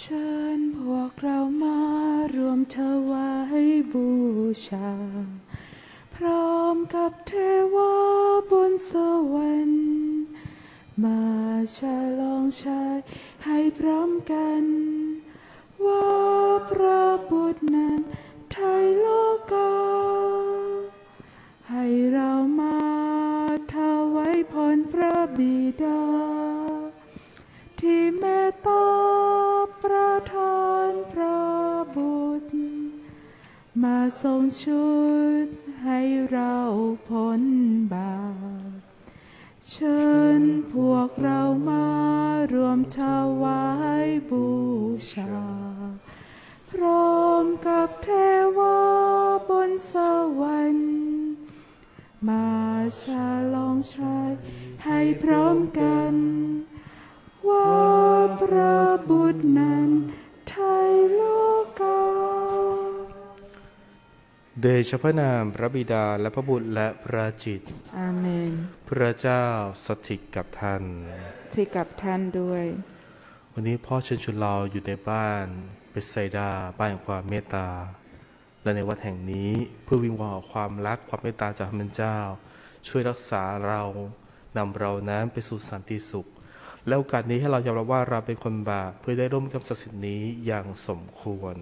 เชิญพวกเรามารวมถวายบูชา พร้อมกับเทวาบนสวรรค์มาฉลองชัยให้พร้อมกัน ว่าพระบุตรนั้นไทยโลกา ให้เรามาถวายพรพระบิดา ทรงชุดให้เราพ้นบาป เชิญพวกเรามารวมถวายบู เดชพระนามพระบิดาและพระบุตรและพระจิต อาเมน พระเจ้าสถิตกับท่านที่กับท่านด้วย วันนี้พ่อเชิญชวนเราอยู่ในบ้านเบสไซดาบ้านแห่งความเมตตา และในวัดแห่งนี้เพื่อวิงวอนขอความรักความเมตตาจากพระเจ้า ช่วยรักษาเรานำเรานั้นไปสู่สันติสุข และโอกาสนี้ให้เรายอมรับว่าเราเป็นคนบาปเพื่อได้ร่วมกับศักดิ์สิทธิ์นี้อย่างสมควร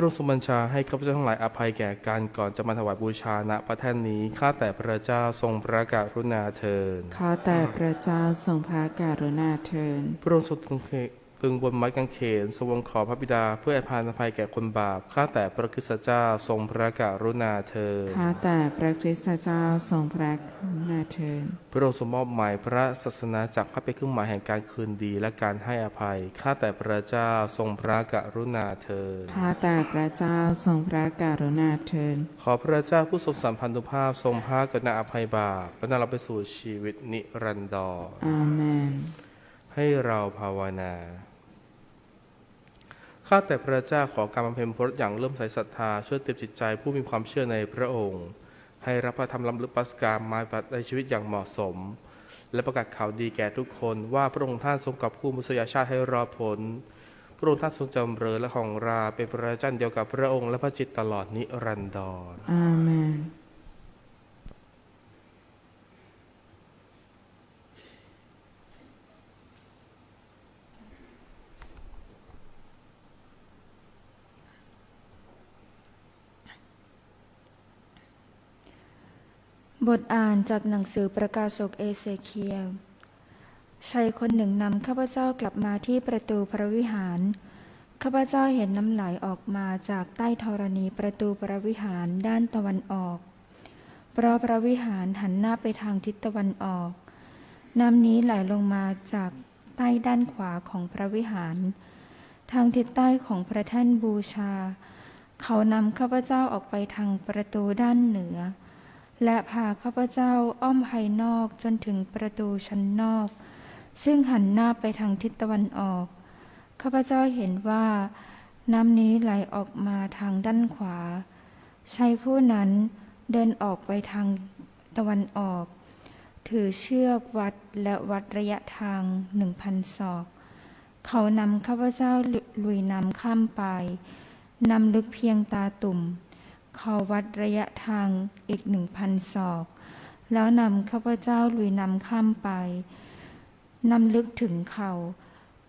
พระองค์ทรงบัญชาให้ข้าพเจ้าทั้งหลายอภัยแก่กันก่อนจะมาถวายบูชาณพระแท่นนี้ ข้าแต่พระเจ้าทรงพระกรุณาเถิดขอแต่พระเจ้าทรงพระกรุณาเทินพระองค์ทรง ตึงเขตึงบนไม้กางเขนทรงวงขอพระบิดาเพื่ออภัยอภัยแก่คนบาป ข้าแต่พระคริสตเจ้าทรงพระกรุณาเถิดข้าแต่พระคริสตเจ้าทรงพระกรุณาเทินพระองค์ทรงมอบหมายพระศาสนาจักรให้เป็นเครื่องหมายแห่งการคืนดีและการให้อภัย ข้าแต่พระเจ้าทรงพระกรุณาเถิดข้าแต่พระเจ้าทรงพระกรุณาเทินขอพระเจ้าผู้ทรงสัมพันธุภาพทรงพระกรุณาอภัยบาปและนำเราไปสู่ชีวิตนิรันดรอาเมนให้เราภาวนา ข้าแต่พระเจ้าขอการบำเพ็ญพรตอย่างเริ่มใส่ศรัทธาช่วยเต็มจิตใจผู้มีความเชื่อในพระองค์ ให้รับพระธรรมล้ำลึกปัสกามาปฏิบัติในชีวิตอย่างเหมาะสม และประกาศข่าวดีแก่ทุกคนว่าพระองค์ท่านทรงกับคู่มุสยาชาติให้รอดผลพระองค์ท่านทรงจำเริญและของราเป็นพระเจ้าเดียวกับพระองค์และพระจิตตลอดนิรันดรอาเมน บทอ่านจากหนังสือประกาศกเอเซเคียลชายคนหนึ่งนำข้าพเจ้ากลับมาที่ประตูพระวิหาร ข้าพเจ้าเห็นน้ำไหลออกมาจากใต้ธรณีประตูพระวิหารด้านตะวันออก เพราะพระวิหารหันหน้าไปทางทิศตะวันออก น้ำนี้ไหลลงมาจากใต้ด้านขวาของพระวิหาร ทางทิศใต้ของพระแท่นบูชา เขานำข้าพเจ้าออกไปทางประตูด้านเหนือ และพาข้าพเจ้าอ้อมภายนอกจนถึงประตูชั้นนอก ซึ่งหันหน้าไปทางทิศตะวันออก ข้าพเจ้าเห็นว่า น้ำนี้ไหลออกมาทางด้านขวาชายผู้นั้นเดินออกไปทางตะวันออก ถือเชือกวัดและวัดระยะทางหนึ่งพันศอก เขานำข้าพเจ้าลุยน้ำข้ามไป นำลึกเพียงตาตุ่ม ขาวัดระยะทางอีกหนึ่งพันศอก แล้วนำข้าพเจ้าลุยนำข้ามไปนำลึกถึงเขา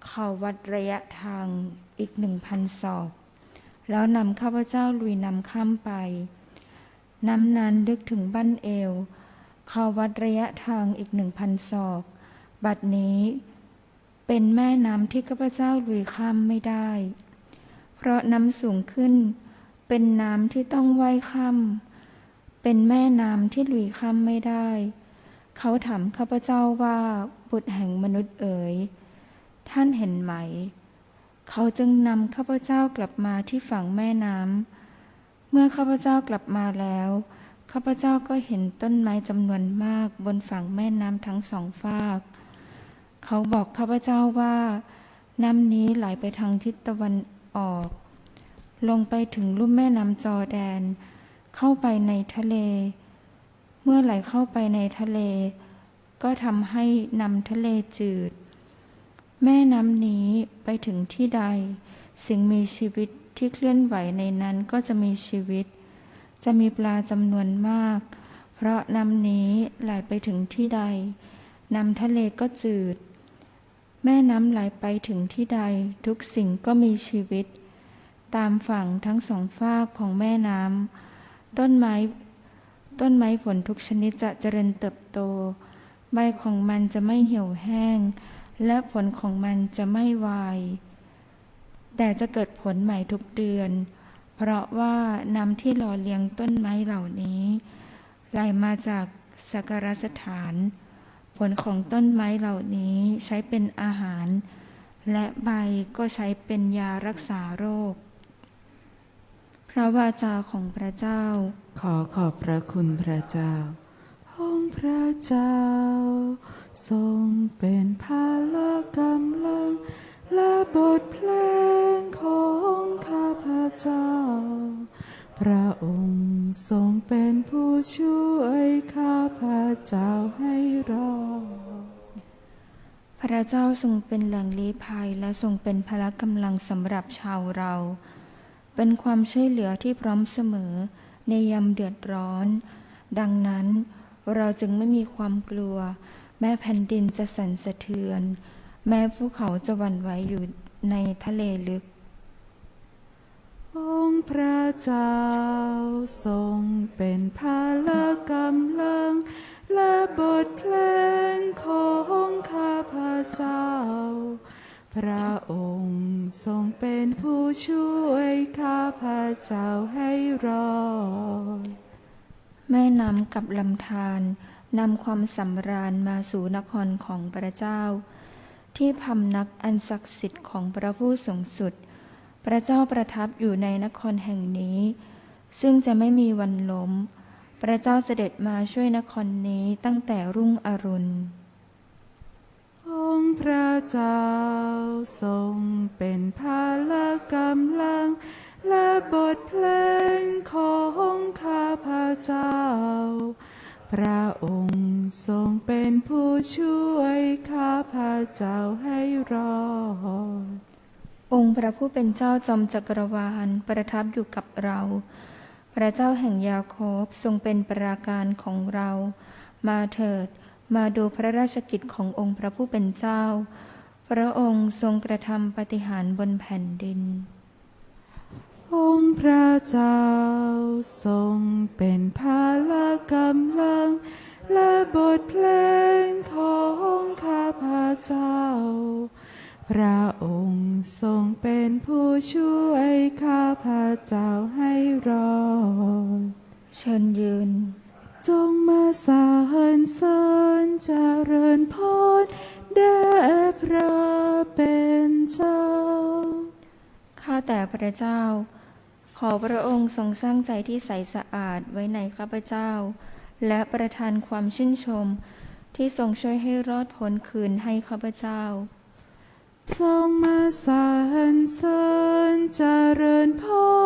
เขาวัดระยะทางอีกหนึ่งพันศอก แล้วนำข้าพเจ้าลุยนำข้ามไป น้ำนั้นลึกถึงบั้นเอว เขาวัดระยะทางอีกหนึ่งพันศอก บัดนี้เป็นแม่น้ำที่ข้าพเจ้าลุยข้ามไม่ได้ เพราะน้ำสูงขึ้น เป็นน้ำที่ต้องว่ายข้ามเป็นแม่น้ำที่ลุยข้ามไม่ได้ เขาถามข้าพเจ้าว่าบุตรแห่งมนุษย์เอ๋ย ท่านเห็นไหม เขาจึงนำข้าพเจ้ากลับมาที่ฝั่งแม่น้ำ เมื่อข้าพเจ้ากลับมาแล้ว ข้าพเจ้าก็เห็นต้นไม้จำนวนมากบนฝั่งแม่น้ำทั้งสองฝาก เขาบอกข้าพเจ้าว่า น้ำนี้ไหลไปทางทิศตะวันออก ลงไปถึงลุ่มแม่น้ำจอแดน เข้าไปในทะเล เมื่อไหลเข้าไปในทะเล ก็ทำให้น้ำทะเลจืด แม่น้ำนี้ไปถึงที่ใด สิ่งมีชีวิตที่เคลื่อนไหวในนั้นก็จะมีชีวิต จะมีปลาจำนวนมาก เพราะน้ำนี้ไหลไปถึงที่ใด น้ำทะเลก็จืด แม่น้ำไหลไปถึงที่ใด ทุกสิ่งก็มีชีวิต ตามฝั่งทั้งสองฝากของแม่น้ำต้นไม้ ต้นไม้ผลทุกชนิดจะเจริญเติบโต ใบของมันจะไม่เหี่ยวแห้ง และผลของมันจะไม่วาย แต่จะเกิดผลใหม่ทุกเดือน เพราะว่าน้ำที่หล่อเลี้ยงต้นไม้เหล่านี้ไหลมาจากสักการสถาน ผลของต้นไม้เหล่านี้ใช้เป็นอาหาร และใบก็ใช้เป็นยารักษาโรค พระวาจาของพระเจ้า ขอขอบพระคุณพระเจ้า องค์พระเจ้า ทรงเป็นพาลกำลัง และบทเพลงของข้าพเจ้า พระองค์ทรงเป็นผู้ช่วยข้าพเจ้าให้รอดพระเจ้าทรงเป็นแหล่งลี้ภัยและทรงเป็นพละกำลังสำหรับชาวเรา เป็นความช่วยเหลือที่พร้อมเสมอ ในยามเดือดร้อน ดังนั้นเราจึงไม่มีความกลัว แม้แผ่นดินจะสั่นสะเทือน แม้ภูเขาจะหวั่นไหวอยู่ในทะเลลึก องค์พระเจ้าทรงเป็นพาลกำลัง และบทเพลงของข้าพระเจ้า พระองค์ทรงเป็นผู้ช่วยข้าพระเจ้าให้รอด แม่น้ำกับลำธารนำความสำราญมาสู่นครของพระเจ้า ที่พำนักอันศักดิ์สิทธิ์ของพระผู้สูงสุด พระเจ้าประทับอยู่ในนครแห่งนี้ ซึ่งจะไม่มีวันล้ม พระเจ้าเสด็จมาช่วยนครนี้ตั้งแต่รุ่งอรุณ องค์พระเจ้าทรงเป็นพาลกำลัง และบทเพลงของข้าพระเจ้า พระองค์ทรงเป็นผู้ช่วยข้าพระเจ้าให้รอด องค์พระผู้เป็นเจ้าจอมจักรวาลประทับอยู่กับเรา พระเจ้าแห่งยาโคบทรงเป็นปราการของเรา มาเถิด มาดูพระราชกิจขององค์พระผู้เป็นเจ้า พระองค์ทรงกระทำปาฏิหารย์บนแผ่นดิน องค์พระเจ้าทรงเป็นพาลกำลัง และบทเพลงของข้าพเจ้า พระองค์ทรงเป็นผู้ช่วยข้าพเจ้าให้รอดเชิญยืน จงมาสรรเสริญเจริญพรแด่พระเป็นเจ้า ข้าแต่พระเจ้า ขอพระองค์ทรงสร้างใจที่ใสสะอาดไว้ในข้าพเจ้า และประทานความชื่นชม ที่ทรงช่วยให้รอดพ้นคืนให้ข้าพเจ้าจงมาสรรเสริญเจริญพ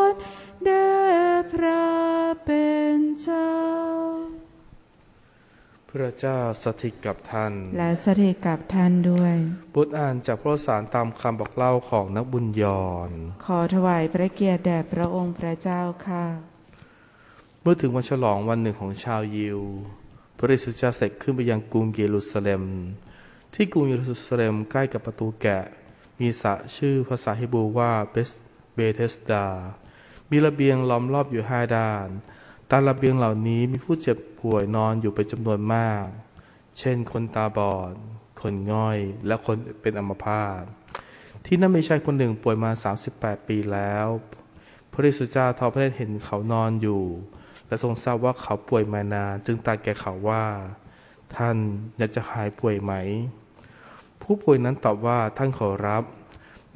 ร แด่พระเป็นเจ้า พระเจ้าสถิตกับท่าน และสถิตกับท่านด้วย บทอ่านจากพระสารตามคำบอกเล่าของนักบุญยอนขอถวายพระเกียรติแด่พระองค์พระเจ้าค่ะ เมื่อถึงวันฉลองวันหนึ่งของชาวยิว พระเยซูเจ้าเสด็จขึ้นไปยังกรุงเยรูซาเล็ม ที่กรุงเยรูซาเล็มใกล้กับประตูแกะ มีสระชื่อภาษาฮิบรูว่าเบสเบเทสดา มีระเบียงล้อมรอบอยู่ห้าด้าน ตามระเบียงเหล่านี้มีผู้เจ็บป่วยนอนอยู่เป็นจำนวนมาก เช่น คนตาบอด คนง่อย และคนเป็นอัมพาต ที่นั่นมีชายคนหนึ่งป่วยมา 38 ปีแล้ว พระเยซูเจ้าทอพระเนตรเห็นเขานอนอยู่ และทรงทราบว่าเขาป่วยมานาน จึงตรัสแก่เขาว่า ท่านอยากจะหายป่วยไหม ผู้ป่วยนั้นตอบว่าท่านขอรับ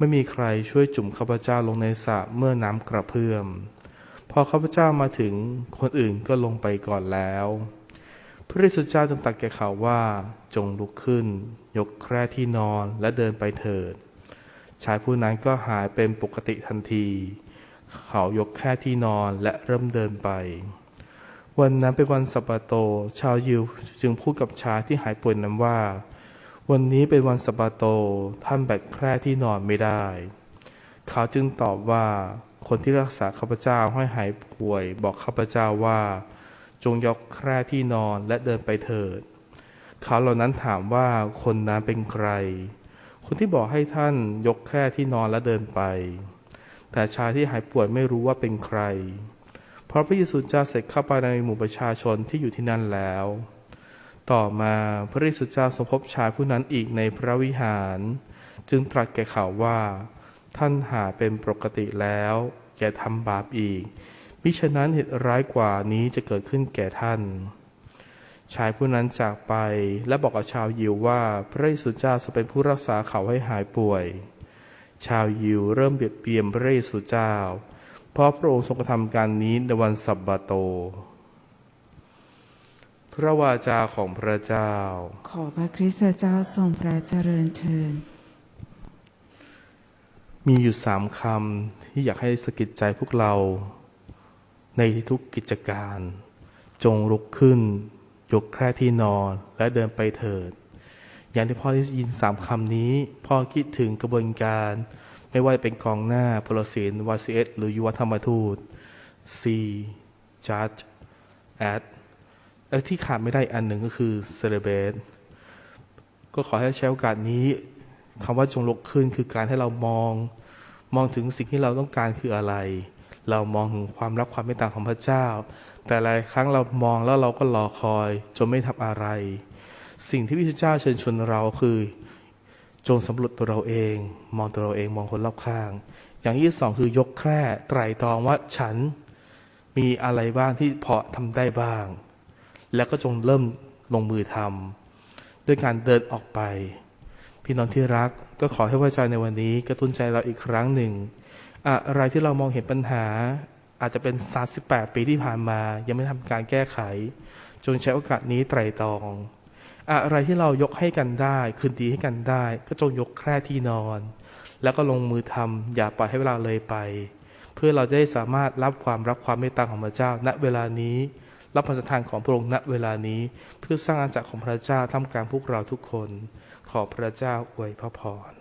ไม่มีใครช่วยจุ่มข้าพเจ้าลงในสระเมื่อน้ำกระเพื่อม พอข้าพเจ้ามาถึงคนอื่นก็ลงไปก่อนแล้ว พระเยซูเจ้าจึงตรัสแก่เขาว่าจงลุกขึ้น ยกแคร่ที่นอนและเดินไปเถิด ชายผู้นั้นก็หายเป็นปกติทันที เขายกแค่ที่นอนและเริ่มเดินไป วันนั้นเป็นวันสัปโต ชาวยิวจึงพูดกับชายที่หายป่วยนั้นว่า วันนี้เป็นวันสัปปาโต ท่านแบกแคร่ที่นอนไม่ได้ เขาจึงตอบว่า คนที่รักษาข้าพเจ้าให้หายป่วย บอกข้าพเจ้าว่า จงยกแคร่ที่นอนและเดินไปเถิด เขาเหล่านั้นถามว่าคนนั้นเป็นใคร คนที่บอกให้ท่านยกแคร่ที่นอนและเดินไป แต่ชายที่หายป่วยไม่รู้ว่าเป็นใคร เพราะพระเยซูเจ้าเสร็จเข้าไปในหมู่ประชาชนที่อยู่ที่นั่นแล้ว ต่อมาพระเยซูเจ้าทรงพบชายผู้นั้นอีกในพระวิหาร จึงตรัสแก่เขาว่า ท่านหาเป็นปกติแล้วอย่าทำบาปอีก มิฉะนั้นเหตุร้ายกว่านี้จะเกิดขึ้นแก่ท่าน ชายผู้นั้นจากไปและบอกกับชาวยิวว่าพระเยซูเจ้าทรงเป็นผู้รักษาเขาให้หายป่วย ชาวยิวเริ่มเบียดเบียนพระเยซูเจ้า เพราะพระองค์ทรงกระทำการนี้ในวันสับบาโต พระวาจาของพระเจ้า ขอพระคริสตเจ้าทรงพระเจริญเทินมีอยู่สามคำที่อยากให้สะกิดใจพวกเรา ในทุกกิจการ จงลุกขึ้น ยกแคร่ที่นอนและเดินไปเถิด อย่างที่พ่อได้ยินสามคำนี้ พ่อคิดถึงกระบวนการ ไม่ว่าจะเป็นกองหน้าพลศิลวาซีเอสหรือยุวธรรมทูต C Judge Ad และที่ขาดไม่ได้อันหนึ่งก็คือ Celebrate ก็ขอให้ใช้โอกาสนี้คำว่าจงลุกขึ้นคือการให้เรามอง มองถึงสิ่งที่เราต้องการคืออะไร เรามองถึงความรักความเมตตาของพระเจ้า แต่หลายครั้งเรามองแล้วเราก็รอคอยจนไม่ทำอะไร สิ่งที่พระเจ้าเชิญชวนเราคือ จงสำรวจตัวเราเอง มองตัวเราเองมองคนรอบข้าง อย่างที่สองคือยกแคร่ไตรตรองว่าฉันมีอะไรบ้างที่พอทำได้บ้าง แล้วก็จงเริ่มลงมือทำด้วยการเดินออกไป พี่น้องที่รักก็ขอให้พระเจ้าในวันนี้กระตุ้นใจเราอีกครั้งหนึ่ง อะไรที่เรามองเห็นปัญหา อาจจะเป็น 38 ปีที่ผ่านมา ยังไม่ทำการแก้ไข จงใช้โอกาสนี้ไตรตรอง อะไรที่เรายกให้กันได้ คืนดีให้กันได้ ก็จงยกแคร่ที่นอน แล้วก็ลงมือทำอย่าปล่อยให้เวลาเลยไป เพื่อเราจะได้สามารถรับความรักความเมตตาของพระเจ้าณเวลานี้ รับพระสถานของพระองค์ณเวลานี้ เพื่อสร้างอาณาจักรของพระเจ้าท่ามกลางพวกเราทุกคน ขอพระเจ้าอวยพระพร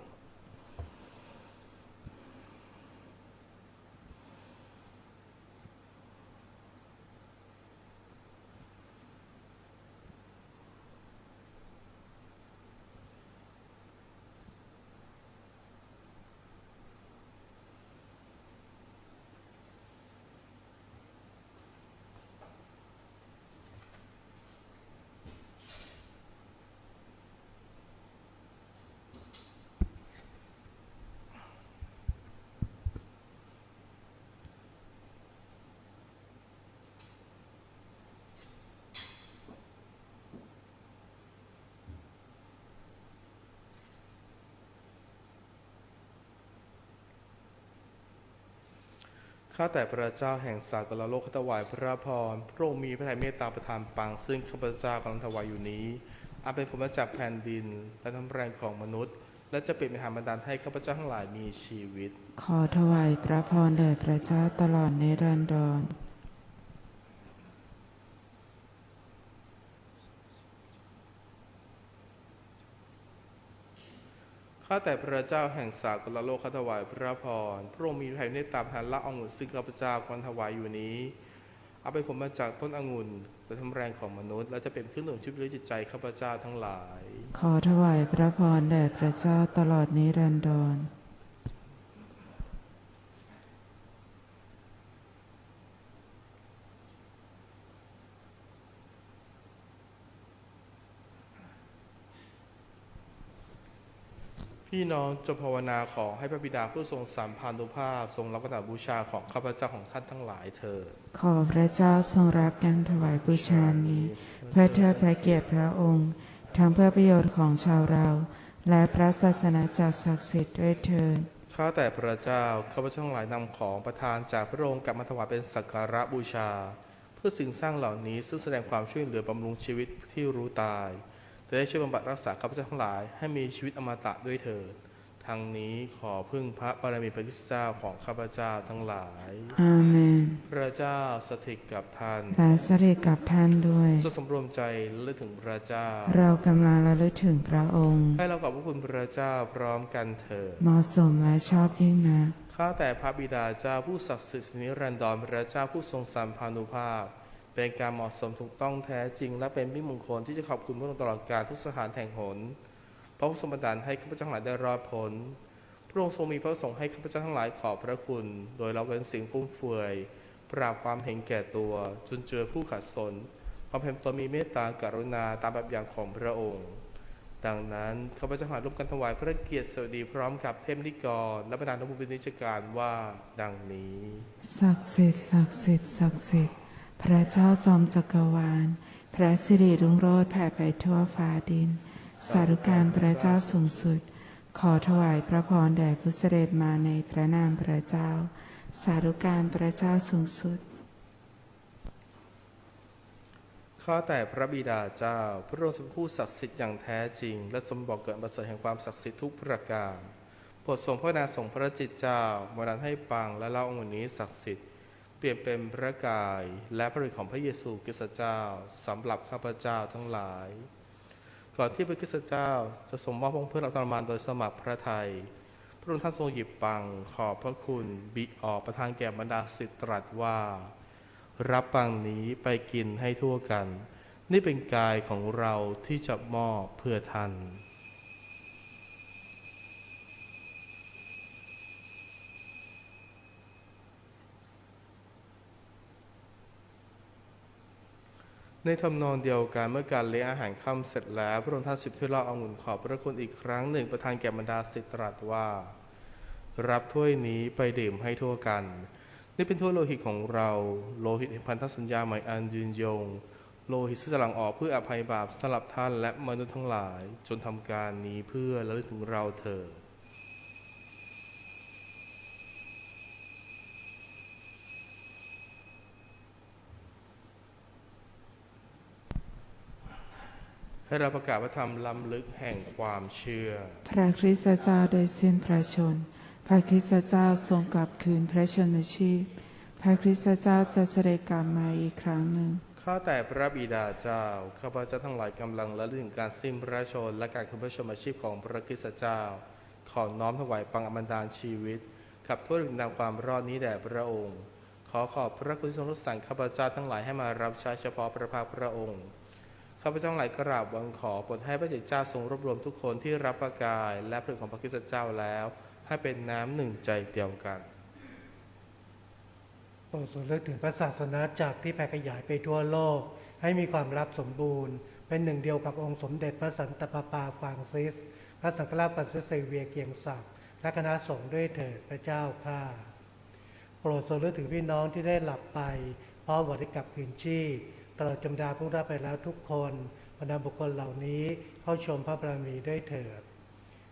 ข้าแต่พระเจ้าแห่งสากลโลกขถวายพระพร พระองค์มีพระทัยเมตตาประทานปังซึ่งข้าพเจ้ากำลังถวายอยู่นี้อาจเป็นผลมาจากแผ่นดินและน้ำแรงของมนุษย์ และจะเป็นมหาบันดาลให้ข้าพเจ้าทั้งหลายมีชีวิต ขอถวายพระพรแด่พระเจ้าตลอดในรันดร ข้าแต่พระเจ้าแห่งสากลโลกขอถวายพระพร พระองค์มีพระทัยเมตตาประทานละองุ่นซึ่งข้าพเจ้ากำลังถวายอยู่นี้ เอาไปผมมาจากต้นองุ่นและน้ำแรงของมนุษย์ และจะเป็นเครื่องหนุนชีวิตจิตใจข้าพเจ้าทั้งหลาย ขอถวายพระพรแด่พระเจ้าตลอดนิรันดร พี่น้องจงภาวนาขอให้พระบิดาผู้ทรงสัมพันธุภาพ ทรงรับกราบบูชาของข้าพเจ้าของท่านทั้งหลายเถิดขอพระเจ้าทรงรับการถวายบูชานี้ เพื่อเทิดพระเกียรติพระองค์ ทั้งเพื่อประโยชน์ของชาวเรา และพระศาสนาจักรศักดิ์สิทธิ์ด้วยเถิดข้าแต่พระเจ้าข้าพเจ้าทั้งหลายนำของประทานจากพระองค์กลับมาถวายเป็นสักการะบูชา เพื่อสิ่งสร้างเหล่านี้ซึ่งแสดงความช่วยเหลือบำรุงชีวิตที่รู้ตาย จะได้ช่วยบำบัดรักษาข้าพเจ้าทั้งหลายให้มีชีวิตอมตะด้วยเถิดแททั้งนี้ขอพึ่งพระบารมีพระคริสต์เจ้าของข้าพเจ้าทั้งหลาย อาเมน พระเจ้าสถิตกับท่านและเสด็จกับท่านด้วยจะสำรวมใจระลึกถึงพระเจ้า เรากำลังระลึกถึงพระองค์ ให้เรากับพระคุณพระเจ้าพร้อมกันเถิด เหมาะสมและชอบยิ่งนักข้าแต่พระบิดาเจ้าผู้ศักดิ์สิทธิ์นิรันดรพระเจ้าผู้ทรงสามพานุภาพ เป็นการเหมาะสมถูกต้องแท้จริง และเป็นมิมงคลที่จะขอบคุณพระองค์ตลอดการทุกสถานแห่งหนพระองค์ทรงบันดาลให้ข้าพเจ้าทั้งหลายได้รอดพ้นพระองค์ทรงมีพระประสงค์ให้ข้าพเจ้าทั้งหลายขอบพระคุณ โดยเราเว้นสิ่งฟุ่มเฟือย ปราบความเห็นแก่ตัวจนเจอผู้ขัดสน ความเพ็ญตนมีเมตตากรุณาตามแบบอย่างของพระองค์ ดังนั้นข้าพเจ้าทั้งหลายร่วมกันถวายพระเกียรติสวัสดีพร้อมกับเทพนิกร และบรรดานักบุญนิจการว่าดังนี้ ศักดิ์สิทธิ์ศักดิ์สิทธิ์ศักดิ์สิทธิ์ พระเจ้าจอมจักรวาล พระสิริรุ่งโรจน์แผ่ไปทั่วฟ้าดิน สาธุการพระเจ้าสูงสุด ขอถวายพระพรแด่ผู้เสด็จมาในพระนามพระเจ้า สาธุการพระเจ้าสูงสุด ข้าแต่พระบิดาเจ้า พระองค์ทรงเป็นผู้ศักดิ์สิทธิ์อย่างแท้จริง และสมบอกเกิดประเสริฐแห่งความศักดิ์สิทธิ์ทุกประการโปรดทรงพระนาส่งพระจิตเจ้ามาดันให้ปังและเล่าองค์นี้ศักดิ์สิทธิ์ เปลี่ยนเป็นพระกายและพระฤทธิ์ของพระเยซูคริสต์เจ้าสำหรับข้าพเจ้าทั้งหลาย ก่อนที่พระคริสต์เจ้าจะทรงมอบพระองค์เพื่อรับทรมานโดยสมัครพระทัยพระองค์ท่านทรงหยิบปังขอบพระคุณบิออกประทานแก่บรรดาศิษย์ตรัสว่า รับปังนี้ไปกินให้ทั่วกัน นี่เป็นกายของเราที่จะมอบเพื่อท่าน ในทำนองเดียวกันเมื่อการเลี้ยงอาหารค่ำเสร็จแล้ว พระองค์ท่านสิบถ้วยเหล้าองุ่นขอบพระคุณอีกครั้งหนึ่งประทานแก่บรรดาศิษย์ตรัสว่า รับถ้วยนี้ไปดื่มให้ทั่วกัน นี่เป็นถ้วยโลหิตของเรา โลหิตแห่งพันธสัญญาใหม่อันยืนยง โลหิตซึ่งจะหลั่งออกเพื่ออภัยบาปสำหรับท่านและมนุษย์ทั้งหลาย จนทำการนี้เพื่อระลึกถึงเราเถิด ให้เราประกาศพระธรรมล้ำลึกแห่งความเชื่อ พระคริสต์เจ้าโดยสิ้นพระชน พระคริสต์เจ้าทรงกลับคืนพระชนมชีพ พระคริสต์เจ้าจะเสด็จกลับมาอีกครั้งหนึ่ง ข้าแต่พระบิดาเจ้า ข้าพเจ้าทั้งหลายกำลังระลึกถึงการสิ้นพระชนและการคืนพระชนมาชีพของพระคริสต์เจ้า ขอน้อมถวายปังอมันดาลชีวิต ขับถ้วยนำความรอดนี้แด่พระองค์ ขอขอบพระคุณทรงรักษาข้าพเจ้าทั้งหลายให้มารับใช้เฉพาะพระภาคพระองค์ ข้าพเจ้าหลายกราบวังขอโปรดให้พระเจ้าทรงรวบรวมทุกคนที่รับประกาย และผลของพระคริสตเจ้าแล้ว ให้เป็นน้ำหนึ่งใจเดียวกันโปรดทรงเลือกถึงพระศาสนาจักรที่แผ่ขยายไปทั่วโลก ให้มีความรักสมบูรณ์ เป็นหนึ่งเดียวกับองค์สมเด็จพระสันตะปาปาฟรางซิส พระสังฆราชฟรานซิสเซเวียเกียงศักดิ์และคณะสงฆ์ด้วยเถิดพระเจ้าข้าโปรดทรงเลือกถึงพี่น้องที่ได้หลับไปพร้อมบริกับคืนชีพ ตลอดจำดาผู้รับไปแล้วทุกคนบรรดาบุคคลเหล่านี้เข้าชมพระบารมีด้วยเถิด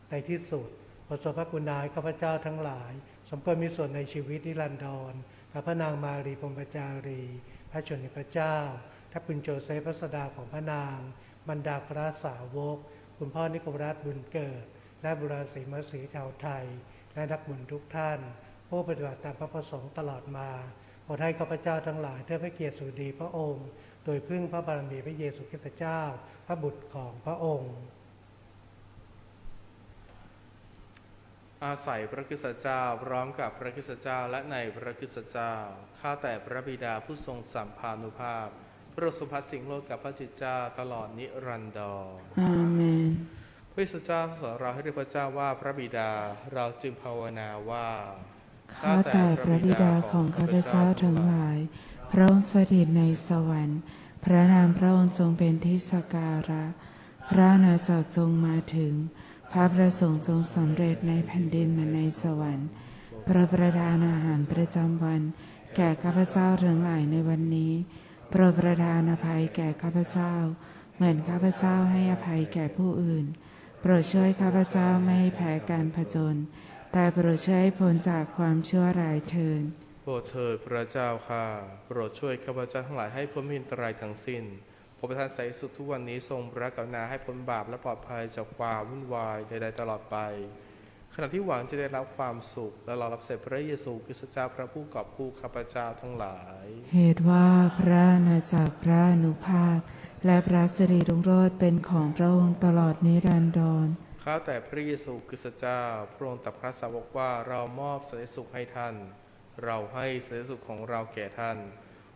ในที่สุดบทสวดพระกุณาให้ข้าพเจ้าทั้งหลาย สมควรมีส่วนในชีวิตนิรันดรกับพระนางมารีพรหมจารี พระชนนิพระเจ้าทัพคุณโจเซฟพระสดาของพระนางบรรดาพระสาวก คุณพ่อนิโคลัสบุญเกิด และบุราศีมาสีชาวไทย และนักบุญทุกท่าน ผู้ปฏิบัติตามพระประสงค์ตลอดมา ขอให้ข้าพเจ้าทั้งหลายเทิดพระเกียรติสุดีพระองค์ โดยพึ่งพระบารมีพระเยซูคริสต์เจ้า พระบุตรของพระองค์ อาศัยพระคริสตเจ้าพร้อมกับพระคริสตเจ้าและในพระคริสตเจ้า ข้าแต่พระบิดาผู้ทรงสัมพานุภาพ พระสุภาสิงโลกกับพระจิตเจ้าตลอดนิรันดรอาเมนพระคริสตเจ้าสอนเราให้เรียกพระเจ้าว่าพระบิดาเราจึงภาวนาว่า ข้าแต่พระบิดาของข้าพเจ้าทั้งหลาย พระองค์สด็จในสวรรค์ พระนามพระองค์ทรงเป็นที่สกการะ พระอาณาจักรจงมาถึง พระประสงค์จงสำเร็จในแผ่นดินเหมือนในสวรรค์ พระประทานอาหารประจำวัน แก่ข้าพเจ้าทั้งหลายในวันนี้ โปรดประทานอภัยแก่ข้าพเจ้า เหมือนข้าพเจ้าให้อภัยแก่ผู้อื่น โปรดช่วยข้าพเจ้าไม่ให้แพ้การผจญ แต่โปรดช่วยให้พ้นจากความชั่วร้ายเถิดโปรดเถิดพระเจ้าค่ะ โปรดช่วยข้าพเจ้าทั้งหลายให้พ้นมินตรายทั้งสิ้นพระประทานใสยสุดทุกวันนี้ทรงพระกรุณาให้พ้นบาปและปลอดภัยจากความวุ่นวายใดๆตลอดไป ขณะที่หวังจะได้รับความสุข และรอรับเสด็จพระเยซูคริสต์เจ้าพระผู้กอบกู้ข้าพเจ้าทั้งหลาย เหตุว่าพระอาณาจักรพระอนุภาพ และพระสิริรุ่งโรจน์เป็นของพระองค์ตลอดนิรันดร ข้าแต่พระเยซูคริสต์เจ้าพระองค์ตรัสพระสาวกว่าเรามอบสันติสุขให้ท่าน เราให้สันติสุขของเราแก่ท่าน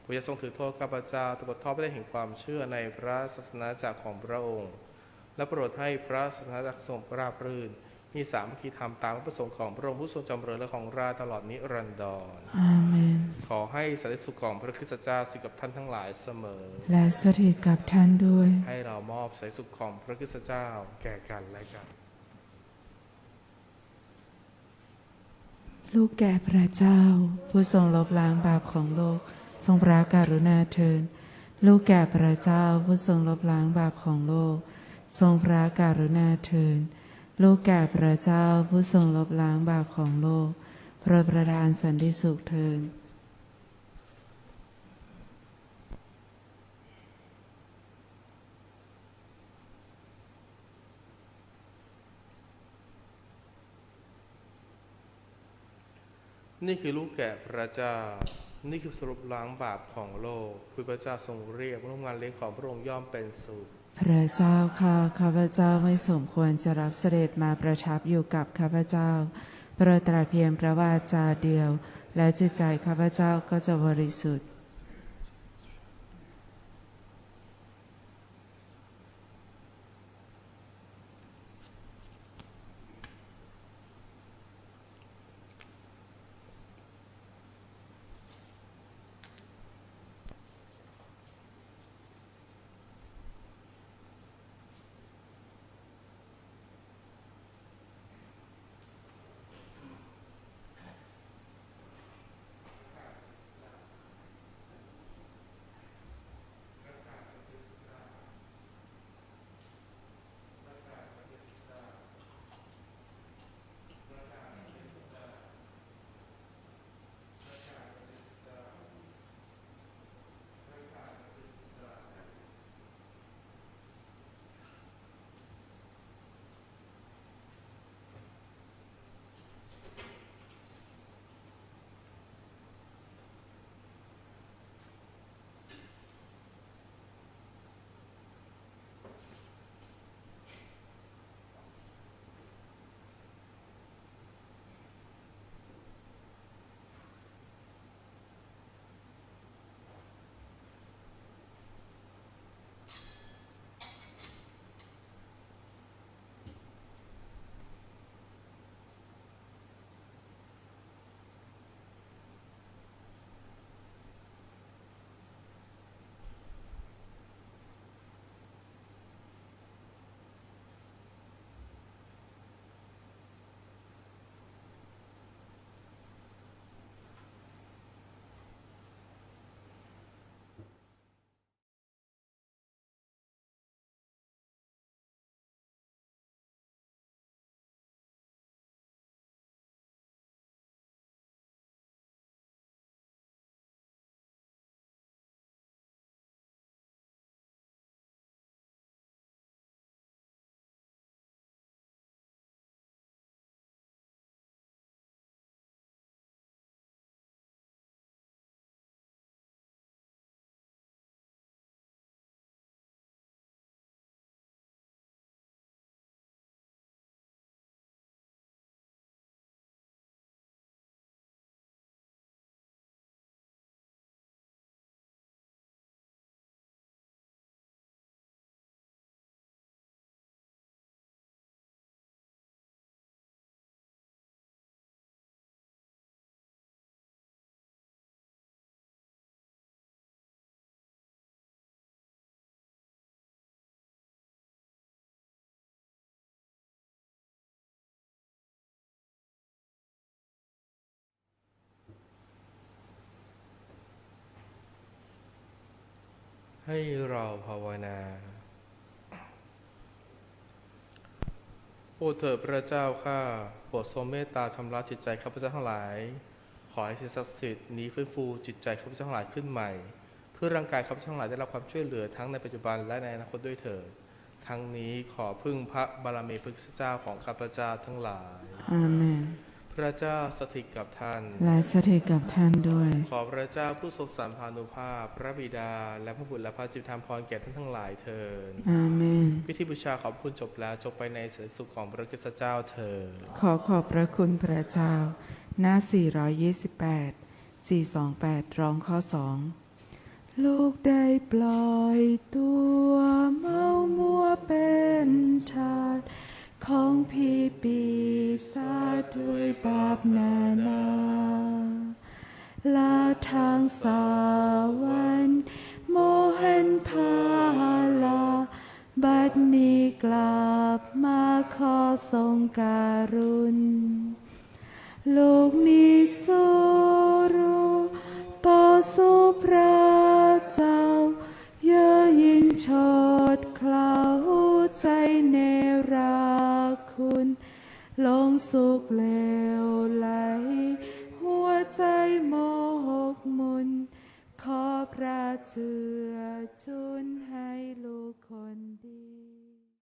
พระจะทรงถือโทษข้าพเจ้าตบทอดไม่ได้เห็นความเชื่อในพระศาสนาจักรของพระองค์ และโปรดให้พระศาสนาจักรทรงราบรื่น มีสามัคคีธรรมตามพระประสงค์ของพระองค์ผู้ทรงจำเริญและของราตลอดนิรันดรอาเมน ขอให้สันติสุขของพระคริสต์เจ้าสิกับท่านทั้งหลายเสมอ และสถิตกับท่านด้วย ให้เรามอบสันติสุขของพระคริสต์เจ้าแก่กันและกัน ลูกแก่พระเจ้า ผู้ทรงลบล้างบาปของโลก ทรงพระกรุณาเทินลูกแก่พระเจ้าผู้ทรงลบล้างบาปของโลก ทรงพระกรุณาเทิน ลูกแก่พระเจ้าผู้ทรงลบล้างบาปของโลกโปรดประทานสันติสุขเทินนี่คือลูกแกะพระเจ้า นี่คือสรุปล้างบาปของโลกคือพระเจ้าทรงเรียกร่วมงานเลี้ยงของพระองค์ย่อมเป็นสุข พระเจ้าค่ะข้าพเจ้าไม่สมควรจะรับเสด็จมาประทับอยู่กับข้าพเจ้าโปรดตรัสเพียงพระวาจาเดียว และจิตใจข้าพเจ้าก็จะบริสุทธิ์ ให้เราภาวนาโปรดเถิดพระเจ้าข้าโปรดทรงเมตตาชำระจิตใจข้าพเจ้าทั้งหลาย ขอให้สิ่งศักดิ์สิทธิ์นี้ฟื้นฟูจิตใจข้าพเจ้าทั้งหลายขึ้นใหม่ เพื่อร่างกายข้าพเจ้าทั้งหลายได้รับความช่วยเหลือทั้งในปัจจุบันและในอนาคตด้วยเถิด ทั้งนี้ขอพึ่งพระบารมีพระเจ้าของข้าพเจ้าทั้งหลาย อาเมน พระเจ้าสถิตกับท่าน และสถิตกับท่านด้วย ขอพระเจ้าผู้ทรงสารพานุภาพ พระบิดา และพระบุตรและพระจิตธรรมพรแก่ท่านทั้งหลายเถิดอาเมน พิธีบูชาขอบคุณจบแล้วจบไปในสันติสุขของพระคริสตเจ้าเถิดขอขอบพระคุณพระเจ้า หน้า 428 428 ร้องข้อสองลูกได้ปล่อยตัว ของพี่ปีศาจด้วยบาปนานาลาทางสาวรรค์โมหันพาลา บัดนี้กลับมาขอทรงการุณลูกนี้สู้รู้ต่อสู้พระเจ้า เยอะยิ่งชดเคล้าใจเนรา ลงสุขเลวไหล หัวใจโมหกมุน ขอพระเจือจุนให้ลูกคนดี